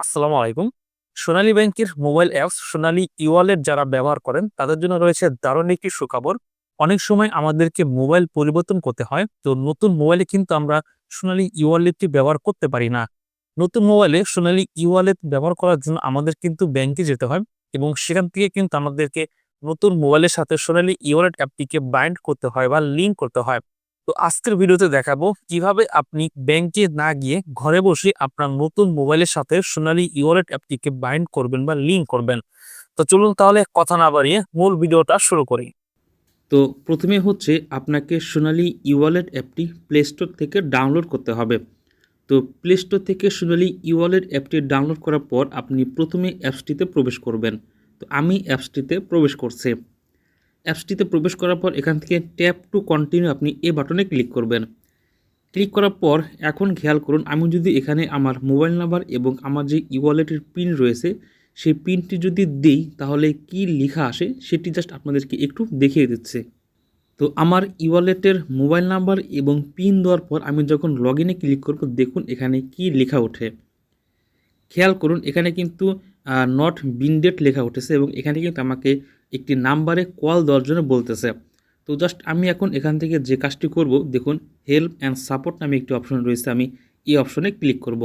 আসসালামু আলাইকুম। সোনালী ব্যাংকের mobile apps Sonali e wallet যারা ব্যবহার করেন, তাদের জন্য রয়েছে দারুণ একটি সুখবর। অনেক সময় আমাদেরকে মোবাইল পরিবর্তন করতে হয়, তো নতুন মোবাইলে কিন্তু আমরা সোনালী ই ওয়ালেটটি ব্যবহার করতে পারি না। নতুন মোবাইলে সোনালী ই ওয়ালেট ব্যবহার করার জন্য আমাদের কিন্তু ব্যাংকে যেতে হয় এবং সেখান থেকে কিন্তু আমাদেরকে নতুন মোবাইলের সাথে সোনালী ই ওয়ালেট অ্যাপটিকে বাইন্ড করতে হয় বা লিঙ্ক করতে হয়। তো আজকের ভিডিওতে দেখাবো কীভাবে আপনি ব্যাংকে না গিয়ে ঘরে বসে আপনার নতুন মোবাইলের সাথে সোনালী ইওয়ালেট অ্যাপটিকে বাইন্ড করবেন বা লিঙ্ক করবেন। তো চলুন তাহলে কথা না বাড়িয়ে মূল ভিডিওটা শুরু করি। তো প্রথমে হচ্ছে আপনাকে সোনালি ই ওয়ালেট অ্যাপটি প্লে স্টোর থেকে ডাউনলোড করতে হবে। তো প্লে স্টোর থেকে সোনালি ই ওয়ালেট অ্যাপটি ডাউনলোড করার পর আপনি প্রথমে অ্যাপসটিতে প্রবেশ করবেন। তো আমি অ্যাপসটিতে প্রবেশ করছি। অ্যাপসটিতে প্রবেশ করার পর এখান থেকে ট্যাপ টু কন্টিনিউ আপনি এ বাটনে ক্লিক করবেন। ক্লিক করার পর এখন খেয়াল করুন, আমি যদি এখানে আমার মোবাইল নাম্বার এবং আমার যে ই ওয়ালেটের পিন রয়েছে, সেই পিনটি যদি দিই, তাহলে কি লেখা আসে সেটি জাস্ট আপনাদেরকে একটু দেখিয়ে দিচ্ছে। তো আমার ই ওয়ালেটের মোবাইল নাম্বার এবং পিন দেওয়ার পর আমি যখন লগ ইনে ক্লিক করব, দেখুন এখানে কি লেখা ওঠে। খেয়াল করুন, এখানে কিন্তু নট বিনডেট লেখা উঠেছে এবং এখানে কিন্তু আমাকে একটি নাম্বারে কল দেওয়ার জন্য বলতেছে। তো জাস্ট আমি এখন এখান থেকে যে কাজটি করব, দেখুন হেল্প অ্যান্ড সাপোর্ট নামে একটি অপশন রয়েছে, আমি এই অপশনে ক্লিক করব।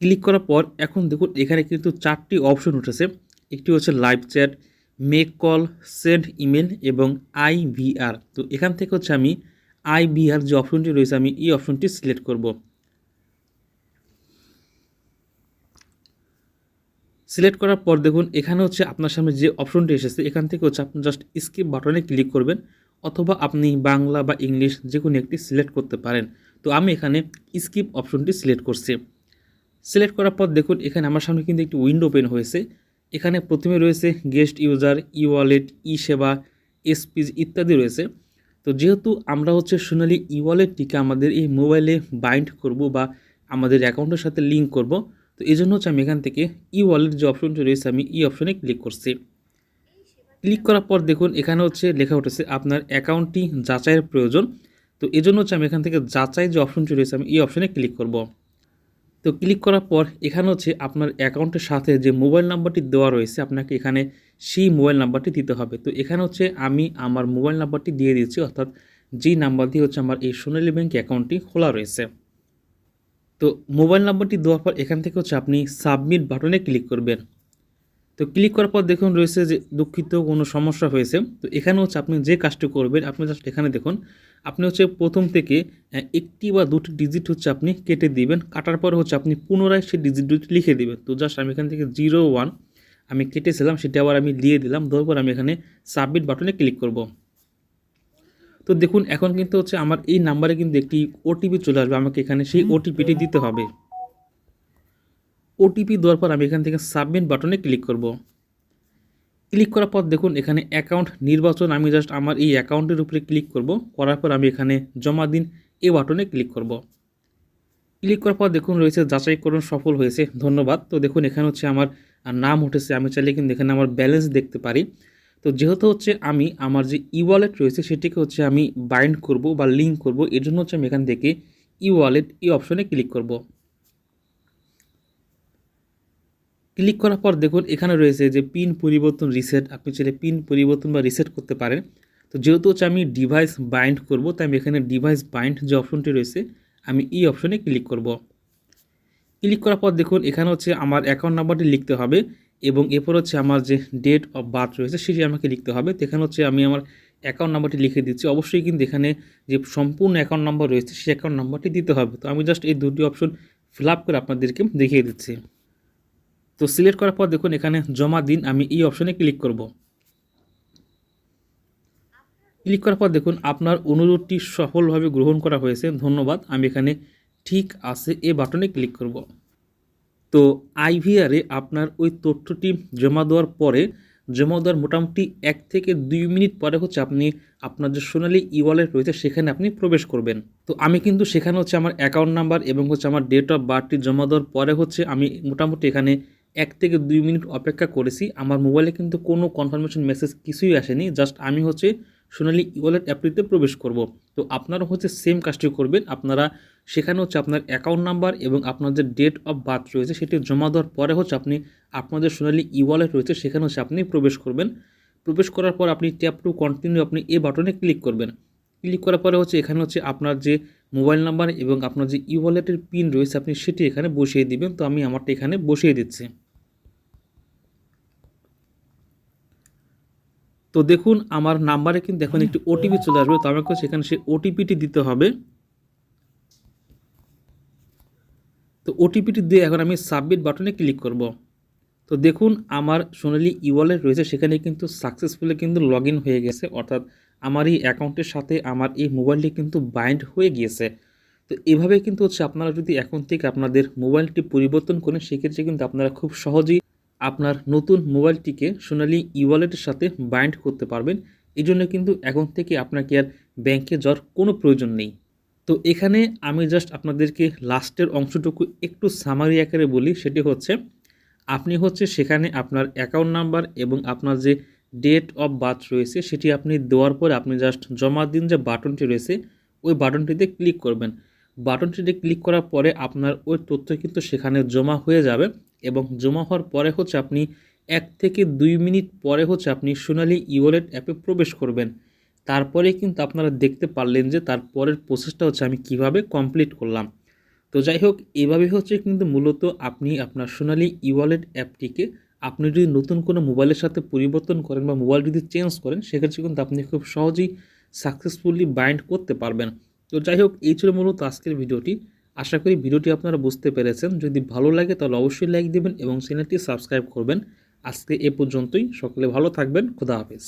ক্লিক করার পর এখন দেখুন, এখানে কিন্তু চারটি অপশন উঠেছে। একটি হচ্ছে live chat make call send email এবং আইভিআর তো এখান থেকে হচ্ছে আমি আইভিআর যে অপশনটি রয়েছে, আমি এই অপশনটি সিলেক্ট করব। সিলেক্ট করার পর দেখুন, এখানে হচ্ছে আপনার সামনে যে অপশনটি এসেছে, এখান থেকে হচ্ছে আপনি জাস্ট স্কিপ বাটনে ক্লিক করবেন, অথবা আপনি বাংলা বা ইংলিশ যে কোনো একটি সিলেক্ট করতে পারেন। তো আমি এখানে স্কিপ অপশনটি সিলেক্ট করছি। সিলেক্ট করার পর দেখুন, এখানে আমার সামনে কিন্তু একটি উইন্ডো ওপেন হয়েছে। এখানে প্রথমে রয়েছে guest user e wallet e সেবা এসপিজ ইত্যাদি রয়েছে। তো যেহেতু আমরা হচ্ছে সোনালি ই ওয়ালেটটিকে আমাদের এই মোবাইলে বাইন্ড করব বা আমাদের অ্যাকাউন্টের সাথে লিঙ্ক করব তো এই জন্য হচ্ছে আমি এখান থেকে ই ওয়ালেট যে অপশনটি রয়েছে, আমি ই অপশনে ক্লিক করছি। ক্লিক করার পর দেখুন, এখানে হচ্ছে লেখা উঠেছে আপনার অ্যাকাউন্টটি যাচাইয়ের প্রয়োজন। তো এই জন্য হচ্ছে আমি এখান থেকে যাচাই যে অপশনটি রয়েছে, আমি এই অপশনে ক্লিক করব। তো ক্লিক করার পর এখানে হচ্ছে আপনার অ্যাকাউন্টের সাথে যে মোবাইল নাম্বারটি দেওয়া রয়েছে, আপনাকে এখানে সেই মোবাইল নাম্বারটি দিতে হবে। তো এখানে হচ্ছে আমি আমার মোবাইল নাম্বারটি দিয়ে দিয়েছি অর্থাৎ যেই নাম্বার দিয়ে হচ্ছে আমার এই সোনালী ব্যাংক অ্যাকাউন্টটি খোলা রয়েছে। তো মোবাইল নাম্বারটি দেওয়ার পর এখান থেকে হচ্ছে আপনি সাবমিট বাটনে ক্লিক করবেন। তো ক্লিক করার পর দেখুন রয়েছে যে দুঃখিত, কোনো সমস্যা হয়েছে। তো এখানে হচ্ছে আপনি যে কাজটি করবেন, আপনি জাস্ট এখানে দেখুন, আপনি হচ্ছে প্রথম থেকে একটি বা দুটি ডিজিট হচ্ছে আপনি কেটে দিবেন। কাটার পর হচ্ছে আপনি পুনরায় সেই ডিজিট দুটি লিখে দিবেন। তো জাস্ট আমি এখান থেকে জিরো ওয়ান আমি কেটেছিলাম, সেটা আবার আমি দিয়ে দিলাম। দেওয়ার পর আমি এখানে সাবমিট বাটনে ক্লিক করব। তো দেখুন এখন কিন্তু হচ্ছে আমার এই নাম্বারে কিন্তু একটি ওটিপি চলে আসবে আমাকে এখানে সেই ওটিপিটি দিতে হবে। ওটিপি দেওয়ার পর আমি এখান থেকে সাবমিট বাটনে ক্লিক করব। ক্লিক করার পর দেখুন এখানে অ্যাকাউন্ট নির্বাচন আমি জাস্ট আমার এই অ্যাকাউন্টের উপরে ক্লিক করব। করার পর আমি এখানে জমা দিন এ বাটনে ক্লিক করব। ক্লিক করার পর দেখুন রয়েছে যাচাইকরণ সফল হয়েছে ধন্যবাদ। তো দেখুন এখানে হচ্ছে আমার নাম উঠেছে আমি চাইলে কিন্তু এখানে আমার ব্যালেন্স দেখতে পারি। তো যেহেতু হচ্ছে আমি আমার যে ই ওয়ালেট রয়েছে সেটিকে হচ্ছে আমি বাইন্ড করব বা লিঙ্ক করব, এর জন্য হচ্ছে আমি এখান থেকে ই ওয়ালেট এই অপশনে ক্লিক করব। ক্লিক করার পর দেখুন, এখানে রয়েছে যে পিন পরিবর্তন রিসেট আপনি চাইলে পিন পরিবর্তন বা রিসেট করতে পারেন। তো যেহেতু হচ্ছে আমি ডিভাইস বাইন্ড করব, তাই আমি এখানে ডিভাইস বাইন্ড যে অপশনটি রয়েছে, আমি এই অপশনে ক্লিক করব। ক্লিক করার পর দেখুন, এখানে হচ্ছে আমার অ্যাকাউন্ট নাম্বারটি লিখতে হবে। এবং এরপর হচ্ছে আমার যে ডেট অফ বার্থ রয়েছে সেটি আমাকে লিখতে হবে। তো এখানে হচ্ছে আমি আমার অ্যাকাউন্ট নাম্বারটি লিখে দিচ্ছি। অবশ্যই কিন্তু এখানে যে সম্পূর্ণ অ্যাকাউন্ট নাম্বার রয়েছে সেই অ্যাকাউন্ট নাম্বারটি দিতে হবে। তো আমি জাস্ট এই দুটি অপশন ফিল আপ করে আপনাদেরকে দেখিয়ে দিচ্ছি। তো সিলেক্ট করার পর দেখুন এখানে জমা দিন, আমি এই অপশনে ক্লিক করব। ক্লিক করার পর দেখুন আপনার অনুরোধটি সফলভাবে গ্রহণ করা হয়েছে। ধন্যবাদ। আমি এখানে ঠিক আছে এ বাটনে ক্লিক করব। তো আইভিআরে আপনার ওই তথ্যটি জমা দেওয়ার পরে, জমা দেওয়ার মোটামুটি এক থেকে দুই মিনিট পরে হচ্ছে আপনি আপনার যে সোনালি ই ওয়ালেট রয়েছে সেখানে আপনি প্রবেশ করবেন। তো আমি কিন্তু সেখানে হচ্ছে আমার অ্যাকাউন্ট নাম্বার এবং হচ্ছে আমার ডেট অফ বার্থটি জমা দেওয়ার পরে হচ্ছে আমি মোটামুটি এখানে এক থেকে দুই মিনিট অপেক্ষা করেছি। আমার মোবাইলে কিন্তু কোনো কনফার্মেশন মেসেজ কিছুই আসেনি। জাস্ট আমি হচ্ছে সোনালি ইওয়ালেট অ্যাপটিতে প্রবেশ করব। তো আপনারা হচ্ছে সেম কাজটি করবেন। আপনারা সেখানে হচ্ছে আপনার অ্যাকাউন্ট নাম্বার এবং আপনার যে ডেট অফ বার্থ রয়েছে সেটি জমা দেওয়ার পরে হচ্ছে আপনি আপনাদের সোনালি ইওয়ালেট রয়েছে সেখানে হচ্ছে আপনি প্রবেশ করবেন। প্রবেশ করার পর আপনি ট্যাপ টু কন্টিনিউ আপনি এ বাটনে ক্লিক করবেন। ক্লিক করার পরে হচ্ছে এখানে হচ্ছে আপনার যে মোবাইল নাম্বার এবং আপনার যে ই ওয়ালেটের পিন রয়েছে আপনি সেটি এখানে বসিয়ে দিবেন। তো আমি আমারটা এখানে বসিয়ে দিচ্ছি। তো দেখুন, আমার নাম্বারে কিন্তু এখন একটি ওটিপি চলে আসবে। তো আমাকে সেখানে সেই ওটিপিটি দিতে হবে। তো ওটিপিটি দিয়ে এখন আমি সাবমিট বাটনে ক্লিক করব। তো দেখুন, আমার সোনালি ই ওয়ালেট রয়েছে। সেখানে কিন্তু সাকসেসফুলি কিন্তু লগ হয়ে গেছে। অর্থাৎ আমার এই অ্যাকাউন্টের সাথে আমার এই মোবাইলটি কিন্তু বাইন্ড হয়ে গিয়েছে। তো এভাবে কিন্তু হচ্ছে আপনারা যদি এখন থেকে আপনাদের মোবাইলটি পরিবর্তন করেন, সেক্ষেত্রে কিন্তু আপনারা খুব সহজেই আপনার নতুন মোবাইলটিকে সোনালি ই ওয়ালেটের সাথে বাইন্ড করতে পারবেন। এই জন্য কিন্তু এখন থেকে আপনাকে আর ব্যাংকে যাওয়ার কোনো প্রয়োজন নেই। তো এখানে আমি জাস্ট আপনাদেরকে লাস্টের অংশটুকু একটু সামারি আকারে বলি, সেটি হচ্ছে, আপনি হচ্ছে সেখানে আপনার অ্যাকাউন্ট নাম্বার এবং আপনার যে ডেট অফ বার্থ রয়েছে, সেটি আপনি দেওয়ার পরে আপনি জাস্ট জমা দিন যে বাটনটি রয়েছে, ওই বাটনটিতে ক্লিক করবেন। বাটনটিতে ক্লিক করার পরে আপনার ওই তথ্য কিন্তু সেখানে জমা হয়ে যাবে এবং জমা হওয়ার পরে হচ্ছে আপনি এক থেকে দুই মিনিট পরে হচ্ছে আপনি সোনালি ইওয়ালেট অ্যাপে প্রবেশ করবেন। তারপরে কিন্তু আপনারা দেখতে পারলেন যে তারপরের প্রসেসটা হচ্ছে আমি কীভাবে কমপ্লিট করলাম। তো যাই হোক, এভাবে হচ্ছে কিন্তু মূলত আপনি আপনার সোনালি ইওয়ালেট অ্যাপটিকে আপনি যদি নতুন কোনো মোবাইলের সাথে পরিবর্তন করেন বা মোবাইল যদি চেঞ্জ করেন, সেক্ষেত্রে কিন্তু আপনি খুব সহজেই সাকসেসফুলি বাইন্ড করতে পারবেন। তো যাই হোক, এই ছিল মূলত আজকের ভিডিওটি। আশা করি ভিডিওটি আপনারা বুঝতে পেরেছেন। যদি ভালো লাগে তাহলে অবশ্যই লাইক দেবেন এবং চ্যানেলটি সাবস্ক্রাইব করবেন। আজকে এ পর্যন্তই। সকলে ভালো থাকবেন। খুদা হাফেজ।